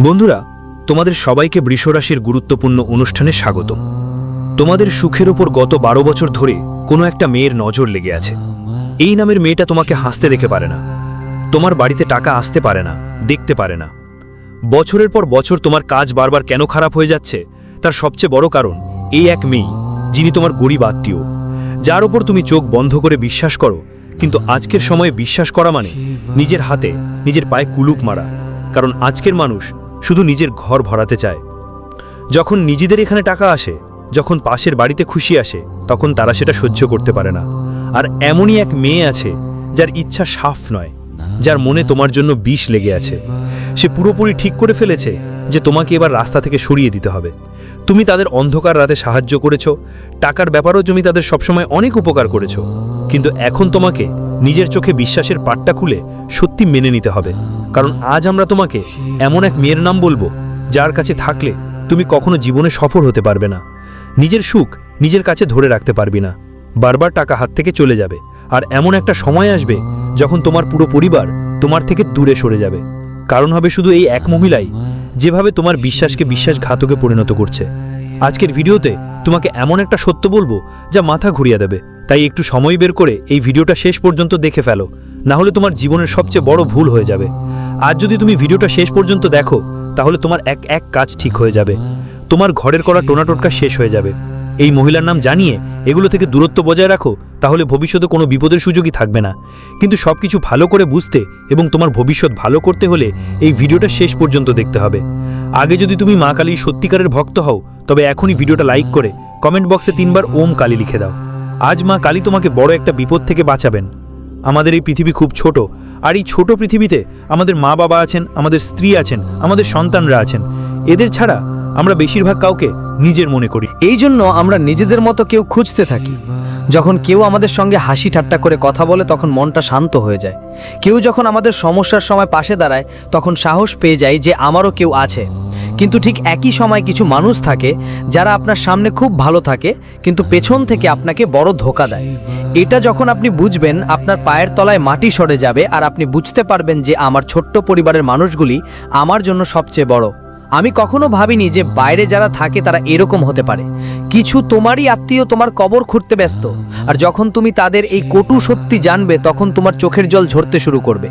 বন্ধুরা, তোমাদের সবাইকে বৃষরাশির গুরুত্বপূর্ণ অনুষ্ঠানে স্বাগত। তোমাদের সুখের ওপর গত বারো বছর ধরে কোনো একটা মেয়ের নজর লেগে আছে। এই নামের মেয়েটা তোমাকে হাসতে দেখে পারে না। তোমার বাড়িতে টাকা আসতে পারে না, দেখতে পারে না। বছরের পর বছর তোমার কাজ বারবার কেন খারাপ হয়ে যাচ্ছে, তার সবচেয়ে বড় কারণ এই এক মেয়ে, যিনি তোমার গরিব আত্মীয়। যার ওপর তুমি চোখ বন্ধ করে বিশ্বাস করো, কিন্তু আজকের সময়ে বিশ্বাস করা মানে নিজের হাতে, নিজের পায়ে কুলুপ মারা। কারণ আজকের মানুষ শুধু নিজের ঘর ভরাতে চায়। যখন নিজেদের এখানে টাকা আসে, যখন পাশের বাড়িতে খুশি আসে, তখন তারা সেটা সহ্য করতে পারে না। আর এমনই এক মেয়ে আছে, যার ইচ্ছা সাফ নয়, যার মনে তোমার জন্য বিষ লেগে আছে। সে পুরোপুরি ঠিক করে ফেলেছে যে তোমাকে এবার রাস্তা থেকে সরিয়ে দিতে হবে। তুমি তাদের অন্ধকার রাতে সাহায্য করেছ, টাকার ব্যাপারেও তুমি তাদের সবসময় অনেক উপকার করেছ। কিন্তু এখন তোমাকে নিজের চোখে বিশ্বাসের পাটটা খুলে সত্যি মেনে নিতে হবে। কারণ আজ আমরা তোমাকে এমন এক মেয়ের নাম বলব, যার কাছে থাকলে তুমি কখনো জীবনে সফল হতে পারবে না। নিজের সুখ নিজের কাছে ধরে রাখতে পারবি না। বারবার টাকা হাত থেকে চলে যাবে, আর এমন একটা সময় আসবে যখন তোমার পুরো পরিবার তোমার থেকে দূরে সরে যাবে। কারণ হবে শুধু এই এক মহিলাই যেভাবে তোমার বিশ্বাসকে বিশ্বাসঘাতকে পরিণত করছে। আজকের ভিডিওতে তোমাকে এমন একটা সত্য বলব যা মাথা ঘুরিয়ে দেবে। তাই একটু সময় বের করে এই ভিডিওটা শেষ পর্যন্ত দেখে ফেলো, না হলে তোমার জীবনের সবচেয়ে বড় ভুল হয়ে যাবে। আর যদি তুমি ভিডিওটা শেষ পর্যন্ত দেখো, তাহলে তোমার এক এক কাজ ঠিক হয়ে যাবে। তোমার ঘরের করা টোনাটোটকা শেষ হয়ে যাবে। এই মহিলার নাম জানিয়ে এগুলো থেকে দূরত্ব বজায় রাখো, তাহলে ভবিষ্যতে কোনো বিপদের সুযোগই থাকবে না। কিন্তু সব কিছু ভালো করে বুঝতে এবং তোমার ভবিষ্যৎ ভালো করতে হলে এই ভিডিওটা শেষ পর্যন্ত দেখতে হবে। আগে যদি তুমি মা কালীর সত্যিকারের ভক্ত হও, তবে এখনই ভিডিওটা লাইক করে কমেন্ট বক্সে তিনবার ওম কালী লিখে দাও। আজ মা কালী তোমাকে বড় একটা বিপদ থেকে বাঁচাবেন। আমাদের এই পৃথিবী খুব ছোট, আর এই ছোট পৃথিবীতে আমাদের মা বাবা আছেন, আমাদের স্ত্রী আছেন, আমাদের সন্তানরা আছেন। এদের ছাড়া আমরা বেশিরভাগ কাউকে নিজের মনে করি। এই জন্য আমরা নিজেদের মতো কেউ খুঁজতে থাকি। যখন কেউ আমাদের সঙ্গে হাসি ঠাট্টা করে কথা বলে, তখন মনটা শান্ত হয়ে যায়। কেউ যখন আমাদের সমস্যার সময় পাশে দাঁড়ায়, তখন সাহস পেয়ে যায় যে আমারও কেউ আছে। কিন্তু ঠিক একই সময় কিছু মানুষ থাকে যারা আপনার সামনে খুব ভালো থাকে, কিন্তু পেছন থেকে আপনাকে বড় ধোকা দেয়। এটা যখন আপনি বুঝবেন, আপনার পায়ের তলায় মাটি সরে যাবে আর আপনি বুঝতে পারবেন যে আমার ছোট্ট পরিবারের মানুষগুলি আমার জন্য সবচেয়ে বড়। আমি কখনো ভাবিনি যে বাইরে যারা থাকে তারা এরকম হতে পারে। কিছু তোমারই আত্মীয় তোমার কবর খুঁড়তে ব্যস্ত, আর যখন তুমি তাদের এই কটু সত্যি জানবে, তখন তোমার চোখের জল ঝরতে শুরু করবে।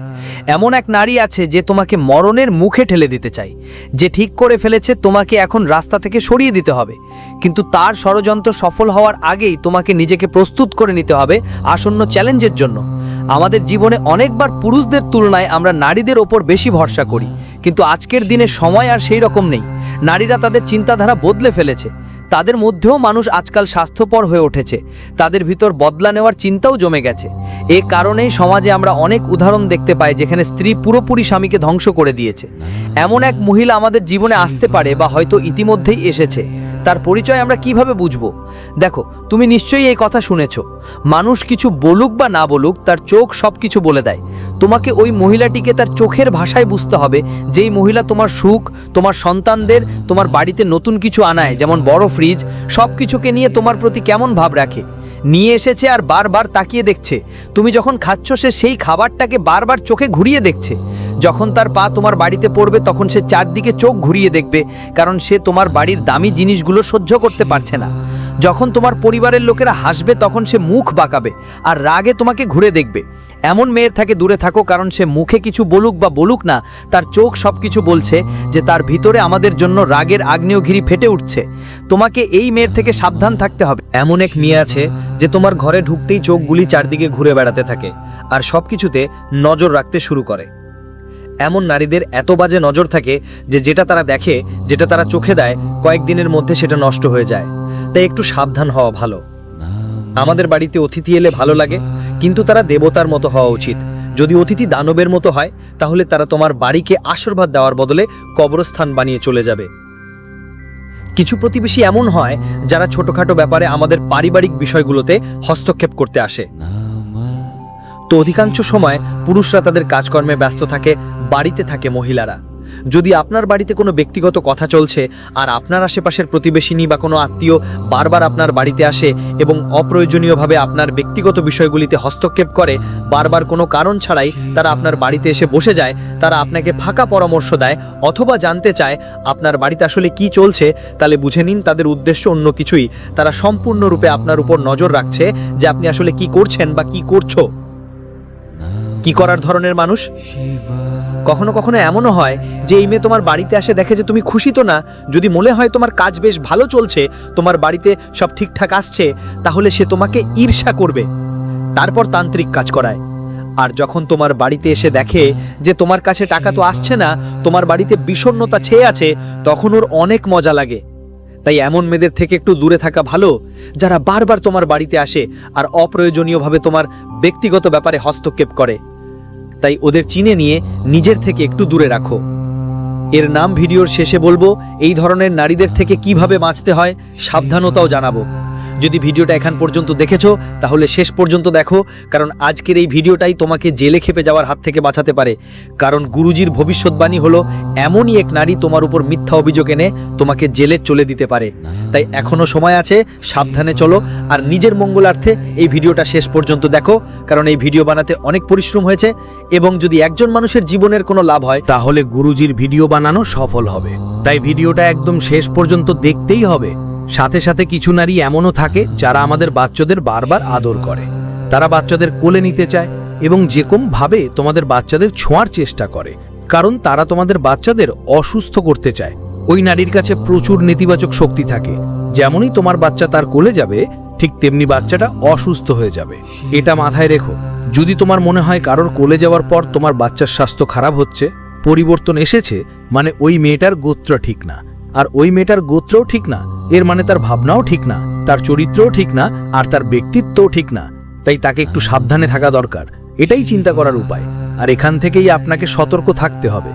এমন এক নারী আছে যে তোমাকে মরণের মুখে ঠেলে দিতে চাই যে ঠিক করে ফেলেছে, তোমাকে এখন রাস্তা থেকে সরিয়ে দিতে হবে। কিন্তু তার ষড়যন্ত্র সফল হওয়ার আগেই তোমাকে নিজেকে প্রস্তুত করে নিতে হবে আসন্ন চ্যালেঞ্জের জন্য। আমাদের জীবনে অনেকবার পুরুষদের তুলনায় আমরা নারীদের ওপর বেশি ভরসা করি। কিন্তু আজকের দিনে সময় আর সেই রকম নেই। নারীরা তাদের চিন্তাধারা বদলে ফেলেছে। তাদের মধ্যেও মানুষ আজকাল স্বাস্থ্যপর হয়ে উঠেছে। তাদের ভিতর বদলা নেওয়ার চিন্তাও জমে গেছে। এ কারণেই সমাজে আমরা অনেক উদাহরণ দেখতে পাই যেখানে স্ত্রী পুরোপুরি স্বামীকে ধ্বংস করে দিয়েছে। এমন এক মহিলা আমাদের জীবনে আসতে পারে বা হয়তো ইতিমধ্যেই এসেছে। তার পরিচয় আমরা কীভাবে বুঝব? দেখো, তুমি নিশ্চয়ই এই কথা শুনেছ। মানুষ কিছু বলুক বা না বলুক, তার চোখ সব কিছু বলে দেয়। তোমাকে ওই মহিলাটিকে তার চোখের ভাষায় বুঝতে হবে, যেই মহিলা তোমার সুখ, তোমার সন্তানদের, তোমার বাড়িতে নতুন কিছু আনায়, যেমন বড় ফ্রিজ সব কিছুকে নিয়ে তোমার প্রতি কেমন ভাব রাখে। নিয়ে এসেছে আর বারবার তাকিয়ে দেখছে। তুমি যখন খাচ্ছ, সে সেই খাবারটাকে বারবার চোখে ঘুরিয়ে দেখছে। যখন তার পা তোমার বাড়িতে পড়বে, তখন সে চারদিকে চোখ ঘুরিয়ে দেখবে, কারণ সে তোমার বাড়ির দামি জিনিসগুলো সহ্য করতে পারছে না। যখন তোমার পরিবারের লোকেরা হাসবে, তখন সে মুখ বাঁকাবে আর রাগে তোমাকে ঘুরে দেখবে। এমন মেয়ের থেকে দূরে থাকো, কারণ সে মুখে কিছু বলুক বা বলুক না, তার চোখ সব কিছু বলছে যে তার ভিতরে আমাদের জন্য রাগের আগ্নেয়গিরি ফেটে উঠছে। তোমাকে এই মেয়ের থেকে সাবধান থাকতে হবে। এমন এক মেয়ে আছে যে তোমার ঘরে ঢুকতেই চোখগুলি চারদিকে ঘুরে বেড়াতে থাকে আর সব কিছুতে নজর রাখতে শুরু করে। এমন নারীদের এত বাজে নজর থাকে যে যেটা তারা দেখে, যেটা তারা চোখে দেয়, কয়েকদিনের মধ্যে সেটা নষ্ট হয়ে যায়। তাই একটু সাবধান হওয়া ভালো। আমাদের বাড়িতে অতিথি এলে ভালো লাগে, কিন্তু তারা দেবতার মতো হওয়া উচিত। যদি অতিথি দানবের মতো হয়, তাহলে তারা তোমার বাড়িকে আশীর্বাদ দেওয়ার বদলে কবরস্থান বানিয়ে চলে যাবে। কিছু প্রতিবেশী এমন হয়, যারা ছোটখাটো ব্যাপারে আমাদের পারিবারিক বিষয়গুলোতে হস্তক্ষেপ করতে আসে। তো অধিকাংশ সময় পুরুষরা তাদের কাজকর্মে ব্যস্ত থাকে, বাড়িতে থাকে মহিলারা। যদি আপনার বাড়িতে কোনো ব্যক্তিগত কথা চলছে আর আপনার আশেপাশের প্রতিবেশিনী বা কোনো আত্মীয় বারবার আপনার বাড়িতে আসে এবং অপ্রয়োজনীয়ভাবে আপনার ব্যক্তিগত বিষয়গুলিতে হস্তক্ষেপ করে, বারবার কোনো কারণ ছাড়াই তারা আপনার বাড়িতে এসে বসে যায়, তারা আপনাকে ফাঁকা পরামর্শ দেয় অথবা জানতে চায় আপনার বাড়িতে আসলে কি চলছে, তাহলে বুঝে নিন তাদের উদ্দেশ্য অন্য কিছুই। তারা সম্পূর্ণরূপে আপনার উপর নজর রাখছে যে আপনি আসলে কি করছেন বা কি করছ। কি করার ধরনের মানুষ? কখনো কখনো এমনও হয় যে এই মেয়ে তোমার বাড়িতে আসে দেখে যে তুমি খুশি তো না। যদি মনে হয় তোমার কাজ বেশ ভালো চলছে, তোমার বাড়িতে সব ঠিকঠাক আসছে, তাহলে সে তোমাকে ঈর্ষা করবে। তারপর তান্ত্রিক কাজ করায়। আর যখন তোমার বাড়িতে এসে দেখে যে তোমার কাছে টাকা তো আসছে না, তোমার বাড়িতে বিষণ্ণতা ছেয়ে আছে, তখন ওর অনেক মজা লাগে। তাই এমন মেয়েদের থেকে একটু দূরে থাকা ভালো, যারা বারবার তোমার বাড়িতে আসে আর অপ্রয়োজনীয়ভাবে তোমার ব্যক্তিগত ব্যাপারে হস্তক্ষেপ করে। তাই ওদের চিনে নিয়ে নিজের থেকে একটু দূরে রাখো। এর নাম ভিডিওর শেষে বলব, এই ধরনের নারীদের থেকে কীভাবে বাঁচতে হয়, সাবধানতাও জানাব। যদি ভিডিওটা এখান পর্যন্ত দেখেছ, তাহলে শেষ পর্যন্ত দেখো, কারণ আজকের এই ভিডিওটাই তোমাকে জেলে খেপে যাওয়ার হাত থেকে বাঁচাতে পারে। কারণ গুরুজির ভবিষ্যৎবাণী হলো, এমনই এক নারী তোমার উপর মিথ্যা অভিযোগ এনে তোমাকে জেলে চলে দিতে পারে। তাই এখনও সময় আছে, সাবধানে চলো, আর নিজের মঙ্গলার্থে এই ভিডিওটা শেষ পর্যন্ত দেখো, কারণ এই ভিডিও বানাতে অনেক পরিশ্রম হয়েছে, এবং যদি একজন মানুষের জীবনের কোনো লাভ হয়, তাহলে গুরুজির ভিডিও বানানো সফল হবে। তাই ভিডিওটা একদম শেষ পর্যন্ত দেখতেই হবে। সাথে সাথে কিছু নারী এমনও থাকে যারা আমাদের বাচ্চাদের বারবার আদর করে। তারা বাচ্চাদের কোলে নিতে চায় এবং যেকমভাবে তোমাদের বাচ্চাদের ছোঁয়ার চেষ্টা করে, কারণ তারা তোমাদের বাচ্চাদের অসুস্থ করতে চায়। ওই নারীর কাছে প্রচুর নেতিবাচক শক্তি থাকে, যেমনই তোমার বাচ্চা তার কোলে যাবে, ঠিক তেমনি বাচ্চাটা অসুস্থ হয়ে যাবে। এটা মাথায় রেখো, যদি তোমার মনে হয় কারোর কোলে যাওয়ার পর তোমার বাচ্চার স্বাস্থ্য খারাপ হচ্ছে, পরিবর্তন এসেছে মানে ওই মেয়েটার গোত্র ঠিক না। আর ওই মেয়েটার গোত্রও ঠিক না, এর মানে তার ভাবনাও ঠিক না, তার চরিত্রও ঠিক না, আর তার ব্যক্তিত্বও ঠিক না। তাই তাকে একটু সাবধানে থাকা দরকার, এটাই চিন্তা করার উপায়। আর এখান থেকেই আপনাকে সতর্ক থাকতে হবে।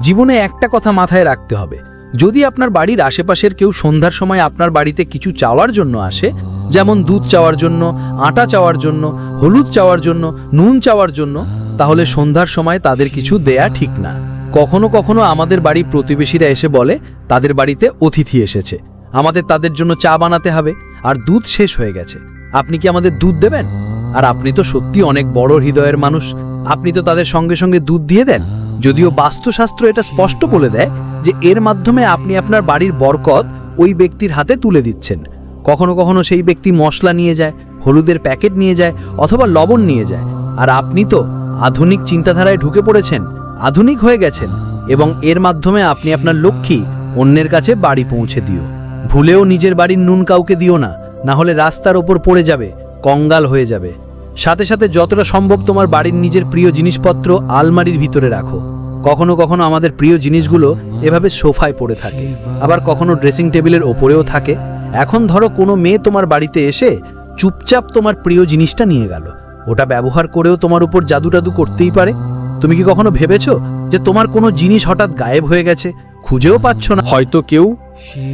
জীবনে একটা কথা মাথায় রাখতে হবে, যদি আপনার বাড়ির আশেপাশের কেউ সন্ধ্যার সময় আপনার বাড়িতে কিছু চাওয়ার জন্য আসে, যেমন দুধ চাওয়ার জন্য, আটা চাওয়ার জন্য, হলুদ চাওয়ার জন্য, নুন চাওয়ার জন্য, তাহলে সন্ধ্যার সময় তাদের কিছু দেয়া ঠিক না। কখনো কখনো আমাদের বাড়ি প্রতিবেশীরা এসে বলে, তাদের বাড়িতে অতিথি এসেছে। আমাদের তাদের জন্য চা বানাতে হবে, আর দুধ শেষ হয়ে গেছে। আপনি কি আমাদের দুধ দেবেন? আর আপনি তো সত্যি অনেক বড় হৃদয়ের মানুষ। আপনি তো তাদের সঙ্গে সঙ্গে দুধ দিয়ে দেন। যদিও বাস্তুশাস্ত্র এটা স্পষ্ট বলে দেয় যে এর মাধ্যমে আপনি আপনার বাড়ির বরকত ওই ব্যক্তির হাতে তুলে দিচ্ছেন। কখনো কখনো সেই ব্যক্তি মশলা নিয়ে যায়, হলুদের প্যাকেট নিয়ে যায়, অথবা লবণ নিয়ে যায়। আর আপনি তো আধুনিক চিন্তাধারায় ঢুকে পড়েছেন। আধুনিক হয়ে গেছেন এবং এর মাধ্যমে আপনি আপনার লক্ষ্মী অন্যের কাছে বাড়ি পৌঁছে দিও। ভুলেও নিজের বাড়ির নুন কাউকে দিও না না হলে রাস্তার ওপর পড়ে যাবে, কঙ্গাল হয়ে যাবে। সাথে সাথে যতটা সম্ভব তোমার বাড়ির নিজের প্রিয় জিনিসপত্র আলমারির ভিতরে রাখো। কখনো কখনো আমাদের প্রিয় জিনিসগুলো এভাবে সোফায় পড়ে থাকে, আবার কখনো ড্রেসিং টেবিলের ওপরেও থাকে। এখন ধরো কোনো মেয়ে তোমার বাড়িতে এসে চুপচাপ তোমার প্রিয় জিনিসটা নিয়ে গেল। ওটা ব্যবহার করেও তোমার উপর জাদু টাদু করতেই পারে। তুমি কি কখনো ভেবেছো যে তোমার কোনো জিনিস হঠাৎ গায়েব হয়ে গেছে? খুঁজেও পাচ্ছ না। হয়তো কেউ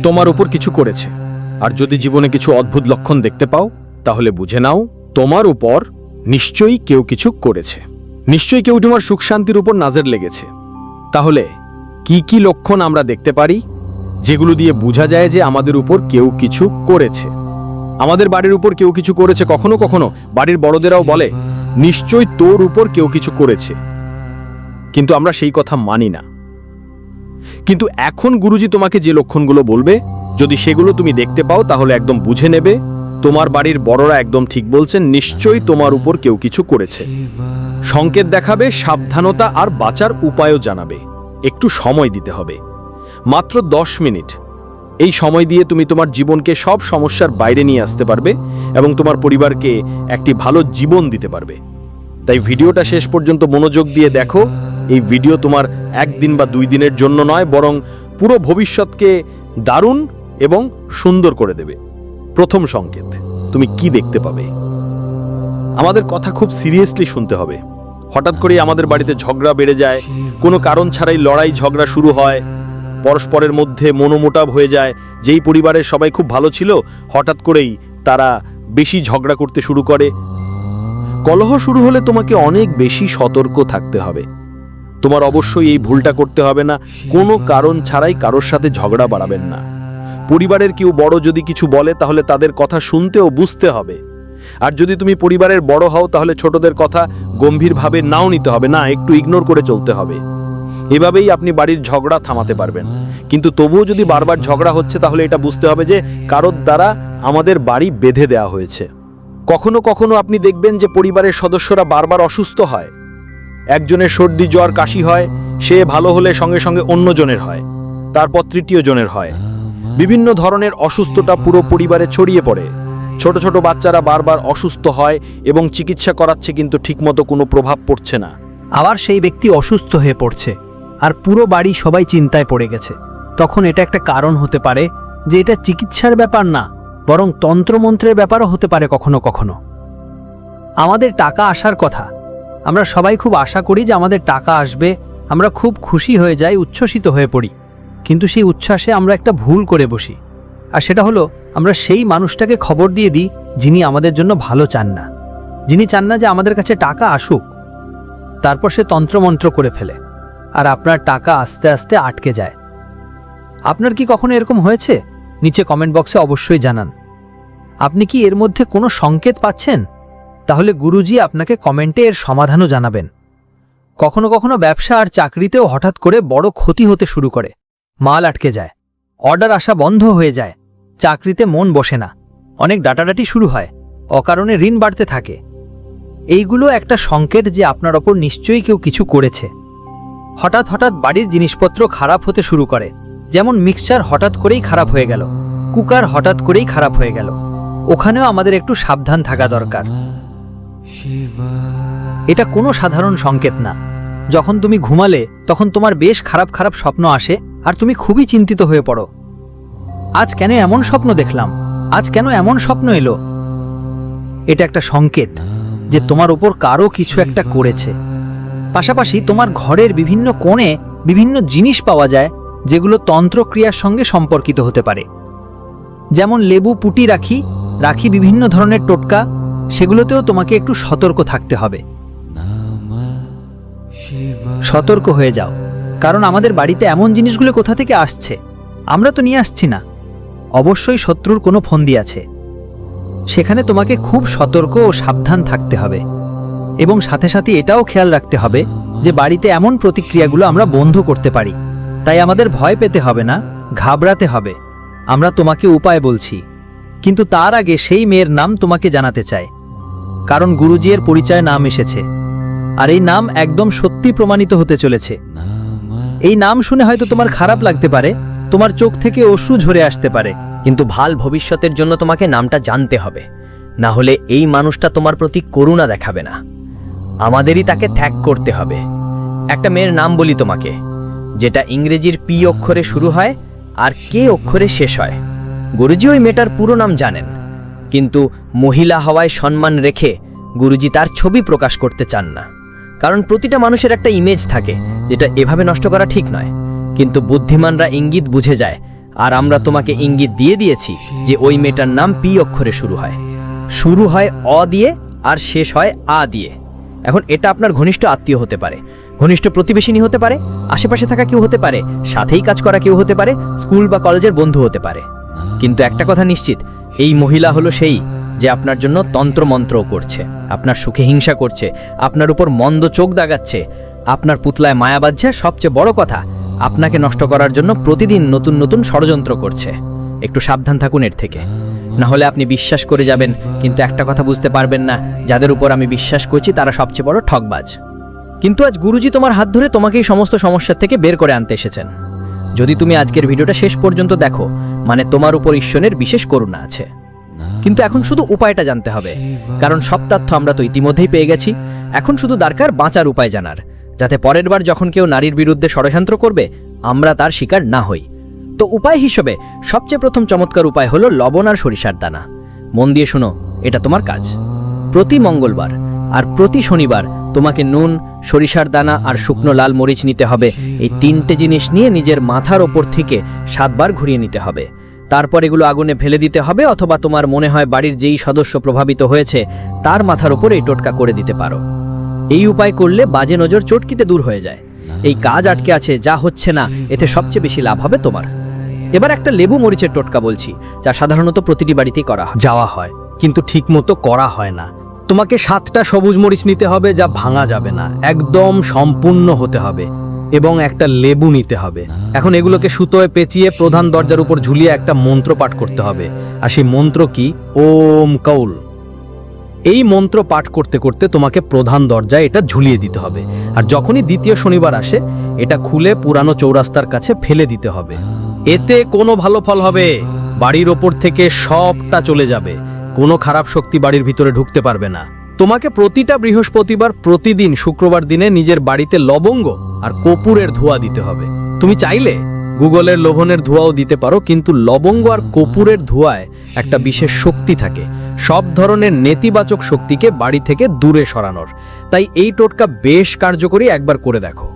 তোমার উপর কিছু করেছে। আর যদি জীবনে কিছু অদ্ভুত লক্ষণ দেখতে পাও, তাহলে বুঝে নাও, তোমার উপর নিশ্চয়ই কেউ কিছু করেছে। নিশ্চয়ই কেউ তোমার সুখ শান্তির উপর নাজের লেগেছে। তাহলে কি কি লক্ষণ আমরা দেখতে পারি, যেগুলো দিয়ে বোঝা যায় যে আমাদের উপর কেউ কিছু করেছে? আমাদের বাড়ির উপর কেউ কিছু করেছে কখনো কখনো? বাড়ির বড়দেরাও বলে, নিশ্চয়ই তোর উপর কেউ কিছু করেছে। কিন্তু আমরা সেই কথা মানি না। কিন্তু এখন গুরুজি তোমাকে যে লক্ষণগুলো বলবে, যদি সেগুলো তুমি দেখতে পাও, তাহলে একদম বুঝে নেবে, তোমার বাড়ির বড়রা একদম ঠিক বলছেন, নিশ্চয়ই তোমার উপর কেউ কিছু করেছে। সংকেত দেখাবে, সাবধানতা আর বাঁচার উপায়ও জানাবে। একটু সময় দিতে হবে। মাত্র দশ মিনিট। এই সময় দিয়ে তুমি তোমার জীবনকে সব সমস্যার বাইরে নিয়ে আসতে পারবে এবং তোমার পরিবারকে একটি ভালো জীবন দিতে পারবে। তাই ভিডিওটা শেষ পর্যন্ত মনোযোগ দিয়ে দেখো। এই ভিডিও তোমার একদিন বা দুই দিনের জন্য নয়, বরং পুরো ভবিষ্যৎকে দারুণ এবং সুন্দর করে দেবে। প্রথম সংকেত, তুমি কি দেখতে পাবে? আমাদের কথা খুব সিরিয়াসলি শুনতে হবে। হঠাৎ করেই আমাদের বাড়িতে ঝগড়া বেড়ে যায়, কোনো কারণ ছাড়াই লড়াই ঝগড়া শুরু হয়। পরস্পরের মধ্যে মনোমোটাব হয়ে যায়, যেই পরিবারের সবাই খুব ভালো ছিল, হঠাৎ করেই তারা বেশি ঝগড়া করতে শুরু করে। কলহ শুরু হলে তোমাকে অনেক বেশি সতর্ক থাকতে হবে। তোমার অবশ্যই এই ভুলটা করতে হবে না। কোনো কারণ ছাড়াই কারোর সাথে ঝগড়া বাড়াবেন না। পরিবারের কেউ বড় যদি কিছু বলে, তাহলে তাদের কথা শুনতে ও বুঝতে হবে। আর যদি তুমি পরিবারের বড় হও, তাহলে ছোটদের কথা গম্ভীরভাবে নাও নিতে হবে। না, একটু ইগনোর করে চলতে হবে। এভাবেই আপনি বাড়ির ঝগড়া থামাতে পারবেন। কিন্তু তবুও যদি বারবার ঝগড়া হচ্ছে, তাহলে এটা বুঝতে হবে যে কারোর দ্বারা আমাদের বাড়ি বেঁধে দেওয়া হয়েছে। কখনো কখনো আপনি দেখবেন যে পরিবারের সদস্যরা বারবার অসুস্থ হয়। একজনের সর্দি জ্বর, কাশি হয়, সে ভালো হলে সঙ্গে সঙ্গে অন্যজনের হয়, তারপর তৃতীয় জনের হয়। বিভিন্ন ধরনের অসুস্থতা পুরো পরিবারে ছড়িয়ে পড়ে। ছোট ছোট বাচ্চারা বারবার অসুস্থ হয় এবং চিকিৎসা করাচ্ছে কিন্তু ঠিকমতো কোনো প্রভাব পড়ছে না। আবার সেই ব্যক্তি অসুস্থ হয়ে পড়ছে আর পুরো বাড়ি সবাই চিন্তায় পড়ে গেছে। তখন এটা একটা কারণ হতে পারে যে এটা চিকিৎসার ব্যাপার না, বরং তন্ত্রমন্ত্রের ব্যাপারও হতে পারে কখনো কখনো। আমাদের টাকা আসার কথা আমরা সবাই খুব আশা করি যে আমাদের টাকা আসবে, আমরা খুব খুশি হয়ে যাই, উচ্ছ্বসিত হয়ে পড়ি। কিন্তু সেই উচ্ছ্বাসে আমরা একটা ভুল করে বসি। আর সেটা হলো, আমরা সেই মানুষটাকে খবর দিয়ে দিই যিনি আমাদের জন্য ভালো চান না। যিনি চান না যে আমাদের কাছে টাকা আসুক। তারপর সে তন্ত্রমন্ত্র করে ফেলে। আর আপনার টাকা আস্তে আস্তে আটকে যায়। আপনার কি কখনো এরকম হয়েছে? নিচে কমেন্ট বক্সে অবশ্যই জানান। আপনি কি এর মধ্যে কোনো সংকেত পাচ্ছেন? তাহলে গুরুজি আপনাকে কমেন্টে এর সমাধানও জানাবেন। কখনো কখনো ব্যবসা আর চাকরিতেও হঠাৎ করে বড় ক্ষতি হতে শুরু করে। মাল আটকে যায়। অর্ডার আসা বন্ধ হয়ে যায়। চাকরিতে মন বসে না। অনেক ডাটাডাটি শুরু হয়। অকারণে ঋণ বাড়তে থাকে। এইগুলো একটা সংকেত যে আপনার ওপর নিশ্চয়ই কেউ কিছু করেছে। হঠাৎ হঠাৎ বাড়ির জিনিসপত্র খারাপ হতে শুরু করে। যেমন মিক্সচার হঠাৎ করেই খারাপ হয়ে গেল। কুকার হঠাৎ করেই খারাপ হয়ে গেল। ওখানেও আমাদের একটু সাবধান থাকা দরকার। এটা কোনো সাধারণ সংকেত না। যখন তুমি ঘুমালে, তখন তোমার বেশ খারাপ খারাপ স্বপ্ন আসে আর তুমি খুবই চিন্তিত হয়ে পড়ো। আজ কেন এমন স্বপ্ন দেখলাম? আজ কেন এমন স্বপ্ন এলো? এটা একটা সংকেত যে তোমার ওপর কারও কিছু একটা করেছে। পাশাপাশি তোমার ঘরের বিভিন্ন কোণে বিভিন্ন জিনিস পাওয়া যায় যেগুলো তন্ত্রক্রিয়ার সঙ্গে সম্পর্কিত হতে পারে। যেমন লেবু পুটি রাখি রাখি বিভিন্ন ধরনের টোটকা সেগুলোতেও তোমাকে একটু সতর্ক থাকতে হবে। সতর্ক হয়ে যাও, কারণ আমাদের বাড়িতে এমন জিনিসগুলো কোথা থেকে আসছে? আমরা তো নিয়ে আসছি না। অবশ্যই শত্রুর কোনো ফন্দি আছে। সেখানে তোমাকে খুব সতর্ক ও সাবধান থাকতে হবে। এবং সাথে সাথে এটাও খেয়াল রাখতে হবে যে বাড়িতে এমন প্রতিক্রিয়াগুলো আমরা বন্ধ করতে পারি। তাই আমাদের ভয় পেতে হবে না, ঘাবড়াতে হবে। আমরা তোমাকে উপায় বলছি। কিন্তু তার আগে সেই মেয়ের নাম তোমাকে জানাতে চায় কারণ গুরুজির পরিচয় নাম এসেছে। আর এই নাম একদম সত্যি প্রমাণিত হতে চলেছে। এই নাম শুনে হয়তো তোমার খারাপ লাগতে পারে, তোমার চোখ থেকে অশ্রু ঝরে আসতে পারে, কিন্তু ভালো ভবিষ্যতের জন্য তোমাকে নামটা জানতে হবে। না হলে এই মানুষটা তোমার প্রতি করুণা দেখাবে না। আমাদেরই তাকে ত্যাগ করতে হবে। একটা মেয়ের নাম বলি তোমাকে, যেটা ইংরেজির পি অক্ষরে শুরু হয় আর কে অক্ষরে শেষ হয়। গুরুজি ওই মেয়েটার পুরো নাম জানেন। কিন্তু মহিলা হওয়ায় সম্মান রেখে গুরুজি তার ছবি প্রকাশ করতে চান না। কারণ প্রতিটা মানুষের একটা ইমেজ থাকে, যেটা এভাবে নষ্ট করা ঠিক নয়। কিন্তু বুদ্ধিমানরা ইঙ্গিত বুঝে যায়, আর আমরা তোমাকে ইঙ্গিত দিয়ে দিয়েছি যে ওই মেয়েটার নাম পি অক্ষরে শুরু হয়। শুরু হয় অ দিয়ে আর শেষ হয় আ দিয়ে। এখন এটা আপনার ঘনিষ্ঠ আত্মীয় হতে পারে, ঘনিষ্ঠ প্রতিবেশিনী হতে পারে, আশেপাশে থাকা কেউ হতে পারে, সাথেই কাজ করা কেউ হতে পারে, স্কুল বা কলেজের বন্ধু হতে পারে। কিন্তু একটা কথা নিশ্চিত এই মহিলা হলো সেই যে আপনার জন্য তন্ত্রমন্ত্র করছে, আপনার সুখে হিংসা করছে, আপনার উপর মন্দ চোখ দাগাচ্ছে, আপনার পুতলায় মায়া বাজছে সবচেয়ে বড় কথা, আপনাকে নষ্ট করার জন্য প্রতিদিন নতুন নতুন ষড়যন্ত্র করছে। একটু সাবধান থাকুন এর থেকে। না হলে আপনি বিশ্বাস করে যাবেন, কিন্তু একটা কথা বুঝতে পারবেন না, যাদের উপর আমি বিশ্বাস করছি তারা সবচেয়ে বড় ঠকবাজ কিন্তু আজ গুরুজি তোমার হাত ধরে তোমাকে এই সমস্ত সমস্যার থেকে বের করে আনতে এসেছেন। যদি তুমি আজকের ভিডিওটা শেষ পর্যন্ত দেখো মানে তোমার উপর ঈশ্বরের বিশেষ করুণা আছে। কিন্তু এখন শুধু উপায়টা জানতে হবে। কারণ সব তথ্য আমরা তো ইতিমধ্যেই পেয়ে গেছি। এখন শুধু দরকার বাঁচার উপায় জানার। যাতে পরের বার যখন কেউ নারীর বিরুদ্ধে ষড়যন্ত্র করবে, আমরা তার শিকার না হই। তো উপায় হিসেবে সবচেয়ে প্রথম চমৎকার উপায় হলো লবণ আর সরিষার দানা। মন দিয়ে শোনো, এটা তোমার কাজ। প্রতি মঙ্গলবার আর প্রতি শনিবার তোমাকে নুন, সরিষার দানা আর শুকনো লাল মরিচ নিতে হবে। এই তিনটে জিনিস নিয়ে নিজের মাথার ওপর থেকে সাতবার ঘুরিয়ে নিতে হবে। তারপর এগুলো আগুনে ফেলে দিতে হবে অথবা তোমার মনে হয় বাড়ির যেই সদস্য প্রভাবিত হয়েছে, তার মাথার ওপর এই টোটকা করে দিতে পারো। এই উপায় করলে বাজে নজর চটকিতে দূর হয়ে যায়। এই কাজ আটকে আছে, যা হচ্ছে না, এতে সবচেয়ে বেশি লাভ হবে তোমার। এবার একটা লেবু মরিচের টোটকা বলছি, যা সাধারণত প্রতিটি বাড়িতেই করা যাওয়া হয়, কিন্তু ঠিকমতো করা হয় না। তোমাকে সাতটা সবুজ মরিচ নিতে হবে যা ভাঙা যাবে না, একদম সম্পূর্ণ হতে হবে এবং একটা লেবু নিতে হবে। এখন এগুলোকে সুতোয় পেঁচিয়ে প্রধান দরজার উপর ঝুলিয়ে একটা মন্ত্র পাঠ করতে হবে। আর সেই মন্ত্র কি? ওম কৌল। এই মন্ত্র পাঠ করতে করতে তোমাকে প্রধান দরজায় এটা ঝুলিয়ে দিতে হবে। আর যখনই দ্বিতীয় শনিবার আসে, এটা খুলে পুরানো চৌরাস্তার কাছে ফেলে দিতে হবে। এতে কোনো ভালো ফল হবে। বাড়ির ওপর থেকে সবটা চলে যাবে। কোনো খারাপ শক্তি বাড়ির ভিতরে ঢুকতে পারবে না। তোমাকে প্রতিটা বৃহস্পতিবার প্রতিদিন শুক্রবার দিনে নিজের বাড়িতে লবঙ্গ আর কপুরের ধোঁয়া দিতে হবে। তুমি চাইলে গুগলের লোভনের ধোঁয়াও দিতে পারো, কিন্তু লবঙ্গ আর কপুরের ধোঁয়ায় একটা বিশেষ শক্তি থাকে। সব ধরনের নেতিবাচক শক্তিকে বাড়ি থেকে দূরে সরানোর। তাই এই টোটকা বেশ কার্যকরী একবার করে দেখো।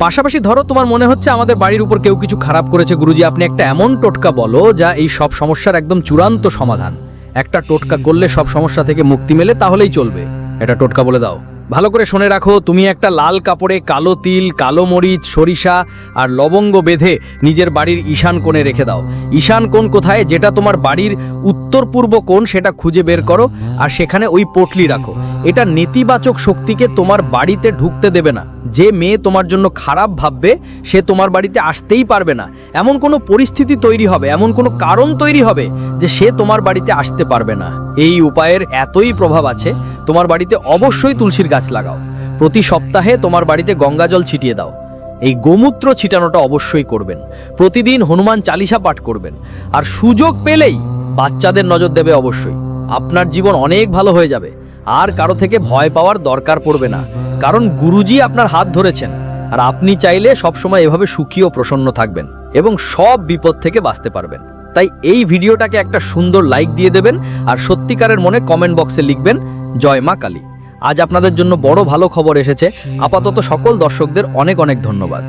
পাশাপাশি ধরো তোমার মনে হচ্ছে আমাদের বাড়ির উপর কেউ কিছু খারাপ করেছে, গুরুজি, আপনি একটা এমন টোটকা বলো যা এই সব সমস্যার একদম চূড়ান্ত সমাধান। একটা টোটকা করলে সব সমস্যা থেকে মুক্তি মেলে, তাহলেই চলবে। এটা টোটকা বলে দাও। ভালো করে শুনে রাখো, তুমি একটা লাল কাপড়ে কালো তিল, কালো মরিচ, সরিষা আর লবঙ্গ বেঁধে নিজের বাড়ির ঈশান কোণে রেখে দাও। ঈশান কোণ কোথায়? যেটা তোমার বাড়ির উত্তর পূর্ব কোণ, সেটা খুঁজে বের করো আর সেখানে ওই পটলি রাখো। এটা নেতিবাচক শক্তিকে তোমার বাড়িতে ঢুকতে দেবে না। যে মেয়ে তোমার জন্য খারাপ ভাববে, সে তোমার বাড়িতে আসতেই পারবে না। এমন কোনো পরিস্থিতি তৈরি হবে, এমন কোনো কারণ তৈরি হবে যে সে তোমার বাড়িতে আসতে পারবে না। এই উপায়ের এতই প্রভাব আছে, তোমার বাড়িতে অবশ্যই তুলসীর গাছ লাগাও। প্রতি সপ্তাহে তোমার বাড়িতে গঙ্গা জল ছিটিয়ে দাও। এই গোমূত্র ছিটানোটা অবশ্যই করবেন। প্রতিদিন হনুমান চালিসা পাঠ করবেন। আর সুযোগ পেলেই বাচ্চাদের নজর দেবে অবশ্যই। আপনার জীবন অনেক ভালো হয়ে যাবে। আর কারও থেকে ভয় পাওয়ার দরকার পড়বে না। কারণ গুরুজি আপনার হাত ধরেছেন, আর আপনি চাইলে সবসময় এভাবে সুখী ও প্রসন্ন থাকবেন এবং সব বিপদ থেকে বাঁচতে পারবেন। তাই এই ভিডিওটাকে একটা সুন্দর লাইক দিয়ে দেবেন, আর সত্যিকারের মনে কমেন্ট বক্সে লিখবেন, জয় মা কালী। আজ আপনাদের জন্য বড় ভালো খবর এসেছে। আপাতত সকল দর্শকদের অনেক অনেক ধন্যবাদ।